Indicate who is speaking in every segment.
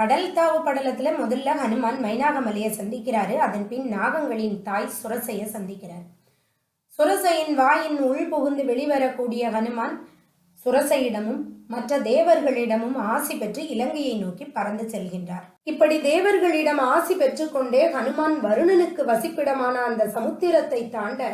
Speaker 1: கடல் தாவு படலத்துல முதல்ல ஹனுமான் மைனாகமலையை சந்திக்கிறாரு. அதன் பின் நாகங்களின் தாய் சுரசையை சந்திக்கிறார். சுரசையின் வாயின் உள் புகுந்து வெளிவரக்கூடிய ஹனுமான் சுரசையிடமும் மற்ற தேவர்களிடமும் ஆசி பெற்று இலங்கையை நோக்கி பறந்து செல்கின்றார். இப்படி தேவர்களிடம் ஆசி பெற்றுக்கொண்டே ஹனுமான் வருணனுக்கு வசிப்பிடமான அந்த சமுத்திரத்தை தாண்ட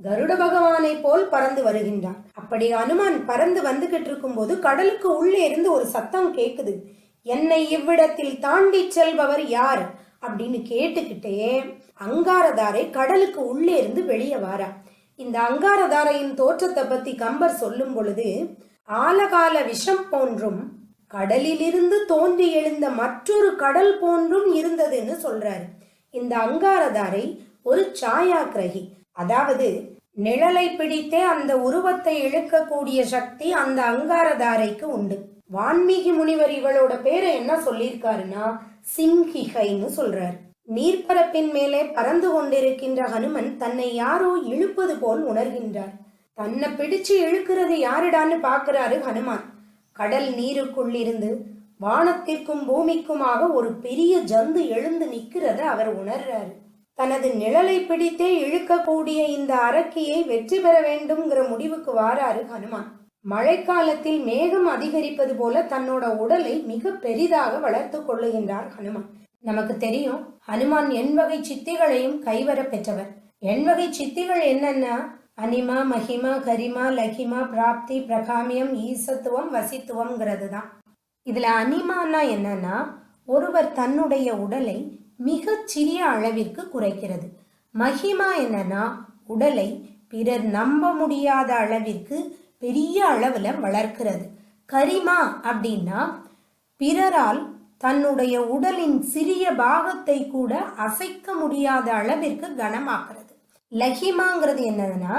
Speaker 1: கருட பகவானை போல் பறந்து வருகின்றார் அப்படி ஹனுமான் பறந்து வந்துகிட்டு இருக்கும்போது கடலுக்கு உள்ளே இருந்து ஒரு சத்தம் கேட்குது என்னை இவ்விடத்தில் தாண்டி செல்பவர் யார்? அப்படின்னு கேட்டுக்கிட்டே அங்காரதாரை கடலுக்கு உள்ளே இருந்து வெளியே வாரா. இந்த அங்காரதாரையின் தோற்றத்தை பத்தி கம்பர் சொல்லும் பொழுது ஆலகால விஷம் போன்றும் கடலிலிருந்து தோன்றி எழுந்த மற்றொரு கடல் போன்றும் இருந்ததுன்னு சொல்றாரு. இந்த அங்காரதாரை ஒரு சாயாக்கிரகி அதாவது நிழலை பிடித்தே அந்த உருவத்தை இழுக்கக்கூடிய சக்தி அந்த அங்காரதாரைக்கு உண்டு. வான்மீகி முனிவர் இவளோட பேரை என்ன சொல்லியிருக்காருன்னா சிம்ஹிகைன்னு சொல்றார். நீர்ப்பரப்பின் மேலே பறந்து கொண்டிருக்கின்ற ஹனுமன் தன்னை யாரோ இழுப்பது போல் உணர்கின்றார். தன்னை பிடிச்சு இழுக்கிறது யாரிடான்னு பார்க்கறாரு ஹனுமான். கடல் நீருக்குள்ளிருந்து வானத்திற்கும் பூமிக்குமாக ஒரு பெரிய ஜந்து எழுந்து நிற்கிறத அவர் உணர்றாரு. தனது நிழலை பிடித்தே இழுக்கக்கூடிய இந்த அரக்கியை வெற்றி பெற வேண்டும்ங்கிற முடிவுக்கு வாராரு ஹனுமான். மழைக்காலத்தில் மேகம் அதிகரிப்பது போல தன்னோட உடலை மிக பெரிதாக வளர்த்து கொள்ளுகின்றார் ஹனுமான். நமக்கு தெரியும் ஹனுமான் எண்வகை சித்திகளையும் கைவர பெற்றவர். எண்வகை சித்திகள் என்னன்னா அனிமா மகிமா கரிமா லகிமா பிராப்தி பிரகாமியம் ஈசத்துவம் வசித்துவம்ங்கிறது தான் இதுல அனிமானா என்னன்னா ஒருவர் தன்னுடைய உடலை மிகச் சிறிய அளவிற்கு குறைக்கிறது. மகிமா என்னன்னா உடலை பிறர் நம்ப முடியாத அளவிற்கு பெரிய அளவில் வளர்க்கிறது. கரிமா அப்படின்னா பிறரால் தன்னுடைய உடலின் சிறிய பாகத்தை கூட அசைக்க முடியாத அளவிற்கு கனமாக்குறது. லஹிமாங்கிறது என்னதுன்னா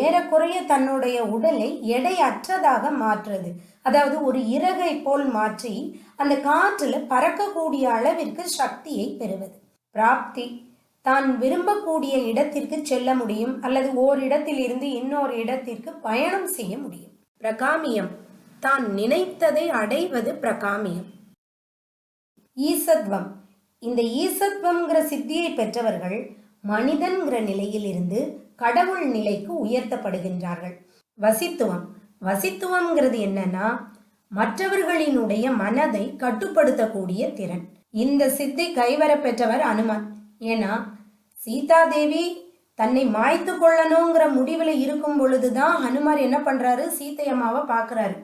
Speaker 1: ஏறக்குறைய தன்னுடைய உடலை எடை அற்றதாக மாற்றுறது. அதாவது ஒரு இறகை போல் மாற்றி அந்த காற்றில் பறக்கக்கூடிய அளவிற்கு சக்தியை பெறுவது. பிராப்தி தான் விரும்பக்கூடிய இடத்திற்கு செல்ல முடியும் அல்லது ஓரிடத்தில் இருந்து இன்னொரு இடத்திற்கு பயணம் செய்ய முடியும். பிரகாமியம். தான் நினைத்ததை அடைவது பிரகாமியம். ஈசத்வம். இந்த ஈசத்வம்ங்கிற சித்தியை பெற்றவர்கள் மனிதன்கிற நிலையிலிருந்து கடவுள் நிலைக்கு உயர்த்தப்படுகின்றார்கள். வசித்துவம். வசித்துவம்ங்கிறது என்னன்னா மற்றவர்களினுடைய மனதை கட்டுப்படுத்தக்கூடிய திறன். இந்த சித்தி கைவர பெற்றவர் ஏன்னா சீதாதேவி தன்னை மாய்த்து கொள்ளணுங்கிற முடிவில் இருக்கும் பொழுதுதான் ஹனுமார் என்ன பண்றாரு? சீதையம்மாவை அம்மாவை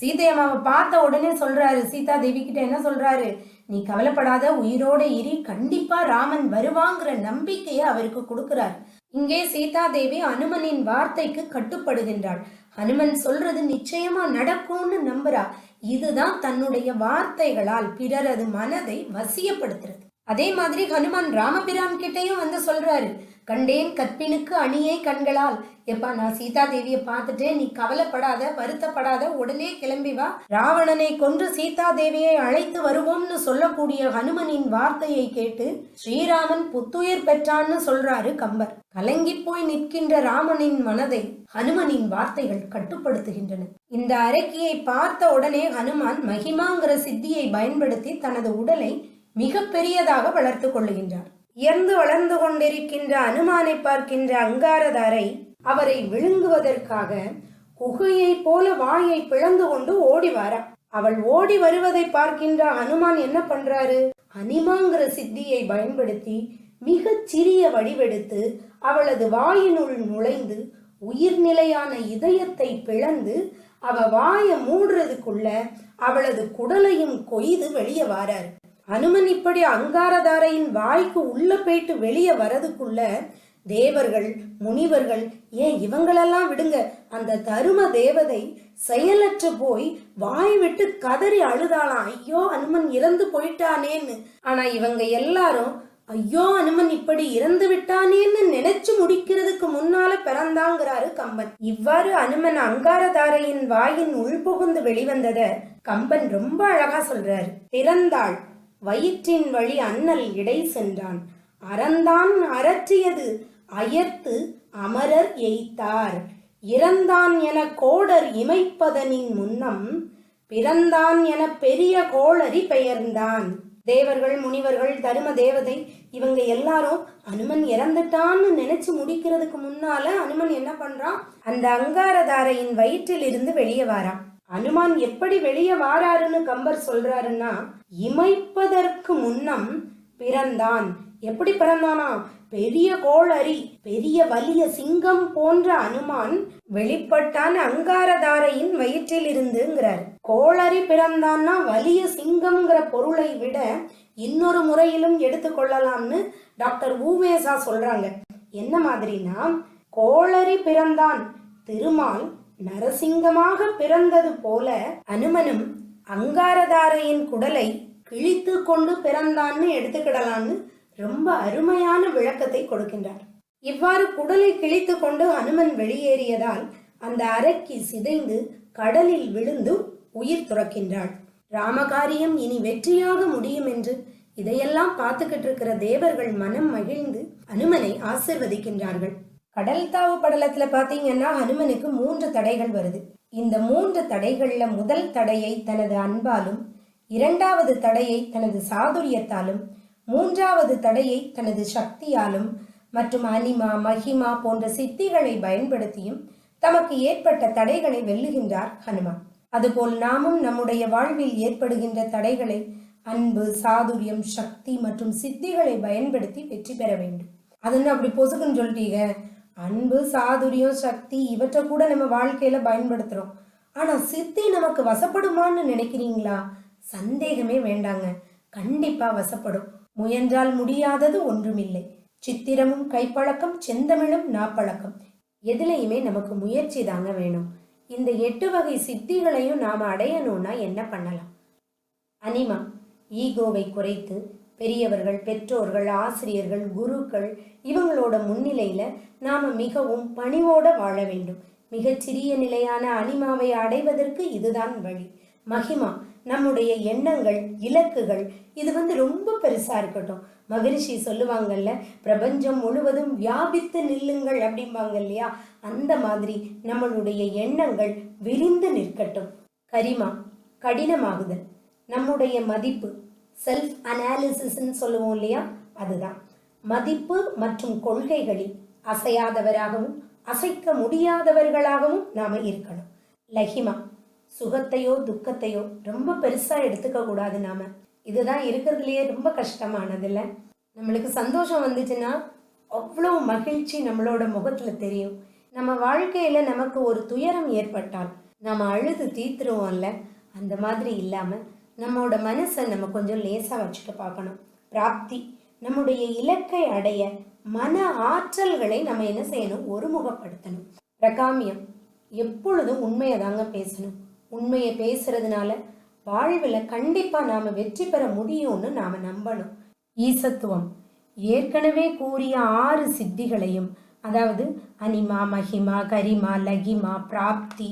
Speaker 1: சீதையம்மாவை பார்த்த உடனே சொல்றாரு சீதா தேவி கிட்ட என்ன சொல்றாரு? நீ கவலைப்படாத உயிரோட இரு கண்டிப்பா ராமன் வருவாங்கிற நம்பிக்கையை அவருக்கு கொடுக்கிறார். இங்கே சீதா தேவி அனுமனின் வார்த்தைக்கு கட்டுப்படுகின்றாள். ஹனுமன் சொல்றது நிச்சயமா நடக்கும்னு நம்புறா. இதுதான் தன்னுடைய வார்த்தைகளால் பிறரது மனதை வசியப்படுத்துறது. அதே மாதிரி ஹனுமான் ராமபிரான் கிட்டயும் வந்து சொல்றாரு கண்டேன் கற்பினுக்கு அணியை கண்களால். எப்பா நான் சீதா தேவியை பார்த்துட்டேன். நீ கவலைப்படாத வருத்தப்படாத. உடனே கிளம்பி வா. ராவணனை கொன்று சீதா தேவியை அழைத்து வருவோம்னு சொல்லக்கூடிய ஹனுமனின் வார்த்தையை கேட்டு ஸ்ரீராமன் புத்துயிர் பெற்றான்னு சொல்றாரு கம்பர். கலங்கி போய் நிற்கின்ற ராமனின் மனதை ஹனுமனின் வார்த்தைகள் கட்டுப்படுத்துகின்றன. இந்த அரக்கியை பார்த்த உடனே ஹனுமான் மகிமாங்கிற சித்தியை பயன்படுத்தி தனது உடலை மிக பெரியதாக வளர்த்து கொள்ளுகின்றார். உயர்ந்து வளர்ந்து கொண்டிருக்கின்ற அனுமானை பார்க்கின்ற அங்காரதாரை அவரை விழுங்குவதற்காக குகையைப் போல வாயை பிளந்து கொண்டு ஓடி வாரா அவள் ஓடி வருவதை பார்க்கின்ற அனுமான் என்ன பண்றாரு? அனிமாங்கிற சித்தியை பயன்படுத்தி மிகச் சிறிய வடிவெடுத்து அவளது வாயினுள் நுழைந்து உயிர்நிலையான இதயத்தை பிளந்து அவ வாயை மூடுறதுக்குள்ள அவளது குடலையும் கொய்து வெளியே வாராரு. அனுமன் இப்படி அங்காரதாரையின் வாய்க்கு உள்ள போயிட்டு வெளியே வரதுக்குள்ள தேவர்கள் முனிவர்கள் ஏன் இவங்களெல்லாம் விடுங்க? அந்த தரும தேவதை செயலற்று போய் வாய் விட்டு கதறி அழுதாளாம். ஐயோ அனுமன் இறந்து போயிட்டானேன்னு. ஆனா இவங்க எல்லாரும் ஐயோ அனுமன் இப்படி இறந்து விட்டானேன்னு நினைச்சு முடிக்கிறதுக்கு முன்னால பிறந்தாங்கிறாரு கம்பன். இவ்வாறு அனுமன் அங்காரதாரையின் வாயின் உள்புகுந்து வெளிவந்தத கம்பன் ரொம்ப அழகா சொல்றாரு. பிறந்தாள் வயிற்றின் வழி அண்ணல் இடை சென்றான். அறந்தான் அரற்றியது அயர்த்து அமரர் எய்த்தார். இறந்தான் என கோடர் இமைப்பதனின் முன்னம் பிறந்தான் என பெரிய கோளரி பெயர்ந்தான். தேவர்கள் முனிவர்கள் தரும தேவதை இவங்க எல்லாரும் அனுமன் இறந்துட்டான்னு நினைச்சு முடிக்கிறதுக்கு முன்னால அனுமன் என்ன பண்றான்? அந்த அங்காரதாரையின் வயிற்றில் இருந்து வெளியே வாரான். அனுமான் எப்படி வெளியே வாராருன்னு கம்பர் சொல்றாருன்னா இமைப்பதற்கு முன்னம் பிறந்தான். எப்படி பிறந்தானா? பெரிய கோளரி பெரிய வலிய சிங்கம் போன்ற அனுமான் வெளிப்பட்டான் அங்காரதாரையின் வயிற்றில் இருந்துங்கிறார் கோளரி பிறந்தான்னா வலிய சிங்கம்ங்கிற பொருளை விட இன்னொரு முறையிலும் எடுத்துக்கொள்ளலாம்னு டாக்டர் ஊவேசா சொல்றாங்க. என்ன மாதிரினா கோளரி பிறந்தான். திருமால் நரசிங்கமாக பிறந்தது போல அனுமனும் அங்காரதாரையின் குடலை கிழித்து கொண்டு பிறந்தான்னு எடுத்துக்கிடலாம்னு ரொம்ப அருமையான விளக்கத்தை கொடுக்கின்றார். இவ்வாறு குடலை கிழித்து கொண்டு அனுமன் வெளியேறியதால் அந்த அரக்கி சிதைந்து கடலில் விழுந்து உயிர் துறக்கின்றாள். ராமகாரியம் இனி வெற்றியாக முடியும் என்று இதையெல்லாம் பார்த்துக்கிட்டு இருக்கிற தேவர்கள் மனம் மகிழ்ந்து அனுமனை ஆசிர்வதிக்கின்றார்கள். கடல் தாவு படலத்துல பாத்தீங்கன்னா ஹனுமனுக்கு மூன்று தடைகள் வருது. இந்த மூன்று தடைகள்ல முதல் தடையை தனது அன்பாலும் இரண்டாவது தடையை தனது சாதுரியத்தாலும் மூன்றாவது தடையை தனது சக்தியாலும் மற்றும் அனிமா மகிமா போன்ற சித்திகளை பயன்படுத்தியும் தமக்கு ஏற்பட்ட தடைகளை வெல்லுகின்றார் ஹனுமான். அதுபோல் நாமும் நம்முடைய வாழ்வில் ஏற்படுகின்ற தடைகளை அன்பு சாதுரியம் சக்தி மற்றும் சித்திகளை பயன்படுத்தி வெற்றி பெற வேண்டும். அதென்ன அப்படி பொசுக்குன்னு சொல்லிட்டீங்க அன்பு சாதுரியம் சக்தி இவற்றை கூட நம்ம வாழ்க்கையில பயன்படுத்துறோம். ஆனா சித்தி நமக்கு வசப்படுமான்னு நினைக்கிறீங்களா? சந்தேகமே வேண்டாங்க. கண்டிப்பா வசப்படும். முயன்றால் முடியாதது ஒன்றுமில்லை. சித்திரமும் கைப்பழக்கம் செந்தமிழும் நாப்பழக்கம். எதுலையுமே நமக்கு முயற்சி தாங்க வேணும். இந்த எட்டு வகை சித்திகளையும் நாம் அடையணும்னா என்ன பண்ணலாம்? அனிமா ஈகோவை குறைத்து பெரியவர்கள் பெற்றோர்கள் ஆசிரியர்கள் குருக்கள் இவங்களோட முன்னிலையில நாம மிகவும் பணிவோட வாழ வேண்டும். மிகச்சிறிய நிலையான அனிமாவை அடைவதற்கு இதுதான் வழி. மகிமா நம்முடைய எண்ணங்கள் இலக்குகள் இது வந்து ரொம்ப பெருசா இருக்கட்டும். மகரிஷி சொல்லுவாங்கல்ல பிரபஞ்சம் முழுவதும் வியாபித்து நில்லுங்கள் அப்படிம்பாங்க இல்லையா? அந்த மாதிரி நம்மளுடைய எண்ணங்கள் விரிந்து நிற்கட்டும். கரிமா கடினமாகுதல். நம்முடைய மதிப்பு செல்ஃப் அனாலிசிஸ்ன்னு சொல்லுவோம் இல்லையா? அதுதான். மதிப்பு மற்றும் கொள்கைகளில் அசையாதவராகவும் அசைக்க முடியாதவர்களாகவும் நாம இருக்கணும். லஹிமா சுகத்தையோ துக்கத்தையோ ரொம்ப பெருசா எடுத்துக்க கூடாது நாம. இதுதான் இருக்கிறதுலயே ரொம்ப கஷ்டமானதுல்ல. நம்மளுக்கு சந்தோஷம் வந்துச்சுன்னா அவ்வளோ மகிழ்ச்சி நம்மளோட முகத்துல தெரியும். நம்ம வாழ்க்கையில நமக்கு ஒரு துயரம் ஏற்பட்டால் நம்ம அழுது தீத்துருவோம்ல? அந்த மாதிரி இல்லாமல் நம்மளோட மனசை நம்ம கொஞ்சம் லேசா வச்சுக்க பார்க்கணும். பிராப்தி நம்முடைய இலக்கை அடைய மன ஆற்றல்களை நம்ம என்ன செய்யணும்? ஒருமுகப்படுத்தணும். பிரகாமியம் எப்பொழுதும் உண்மையை தாங்க பேசணும். உண்மையை பேசுறதுனால வாழ்வில் கண்டிப்பாக நாம வெற்றி பெற முடியும்னு நாம நம்பணும். ஈசத்துவம் ஏற்கனவே கூறிய ஆறு சித்திகளையும் அதாவது அனிமா மகிமா கரிமா லகிமா பிராப்தி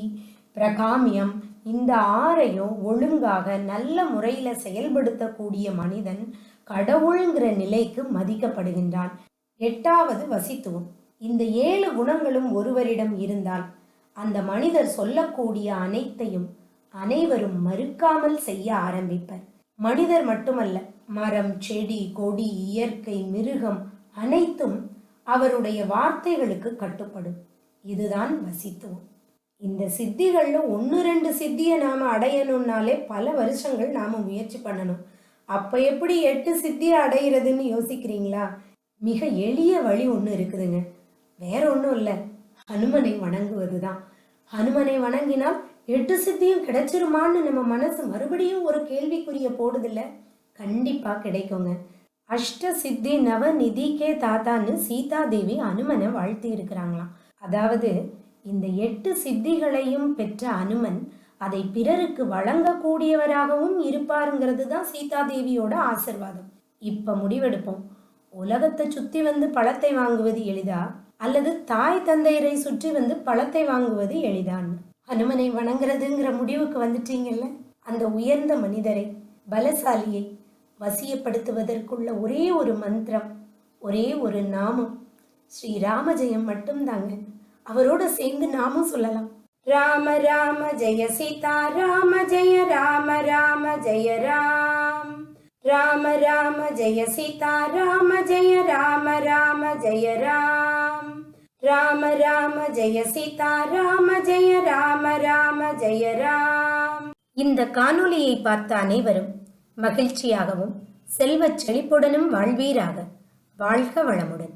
Speaker 1: பிரகாமியம். இந்த ஆறையும் ஒழுங்காக நல்ல முறையில செயல்படுத்தக்கூடிய மனிதன் கடவுளுங்கிற நிலைக்கு மதிக்கப்படுகின்றான். எட்டாவது வசித்துவம் இந்த ஏழு குணங்களும் ஒருவரிடம் இருந்தால் அந்த மனிதர் சொல்லக்கூடிய அனைத்தையும் அனைவரும் மறுக்காமல் செய்ய ஆரம்பிப்பர். மனிதர் மட்டுமல்ல மரம் செடி கொடி இயற்கை மிருகம் அனைத்தும் அவருடைய வார்த்தைகளுக்கு கட்டுப்படும். இதுதான் வசித்துவம் இந்த சித்திகளில் ஒன்று ரெண்டு சித்தியை நாம் அடையணும்னாலே பல வருஷங்கள் நாம் முயற்சி பண்ணணும். அப்போ எப்படி எட்டு சித்தியை அடையிறதுன்னு யோசிக்கிறீங்களா? மிக எளிய வழி ஒன்று இருக்குதுங்க. வேற ஒன்றும் இல்லை. ஹனுமனை வணங்குவது தான் ஹனுமனை வணங்கினால் எட்டு சித்தியும் கிடைச்சிருமான்னு நம்ம மனசு மறுபடியும் ஒரு கேள்விக்குரிய போடுதில்ல? கண்டிப்பாக கிடைக்குங்க. அஷ்ட சித்தி நவ நிதிக்கே தாத்தான்னு சீதா தேவி அனுமனை வாழ்த்தி இருக்கிறாங்களாம். அதாவது இந்த எட்டு சித்திகளையும் பெற்ற அனுமன் அதை பிறருக்கு வழங்கக்கூடியவராகவும் இருப்பாருங்கிறது தான் சீதா தேவியோட ஆசிர்வாதம். இப்ப முடிவெடுப்போம். உலகத்தை சுத்தி வந்து பழத்தை வாங்குவது எளிதா? அல்லது தாய் தந்தையரை சுற்றி வந்து பழத்தை வாங்குவது எளிதான்னு? ஹனுமனை வணங்குறதுங்கிற முடிவுக்கு வந்துட்டீங்கல்ல? அந்த உயர்ந்த மனிதரை பலசாலியை வசியப்படுத்துவதற்குள்ள ஒரே ஒரு மந்திரம் ஒரே ஒரு நாமம் ஸ்ரீ ராமஜெயம் மட்டும்தாங்க. அவரோட சேர்ந்து நாமும் சொல்லலாம். ராம ராம ஜெய சீதா ராம ஜெய ராம ராம ஜெய ராம். ராம ராம ஜெய சீதா ராம ஜெய ராம ராம ஜெய ராம். ராம ராம ஜெய சீதா ராம ஜெய ராம ராம ஜெய ராம். இந்த காணொளியை பார்த்த அனைவரும் மகிழ்ச்சியாகவும் செல்வச் செழிப்புடனும் வாழ்வீராக. வாழ்க வளமுடன்.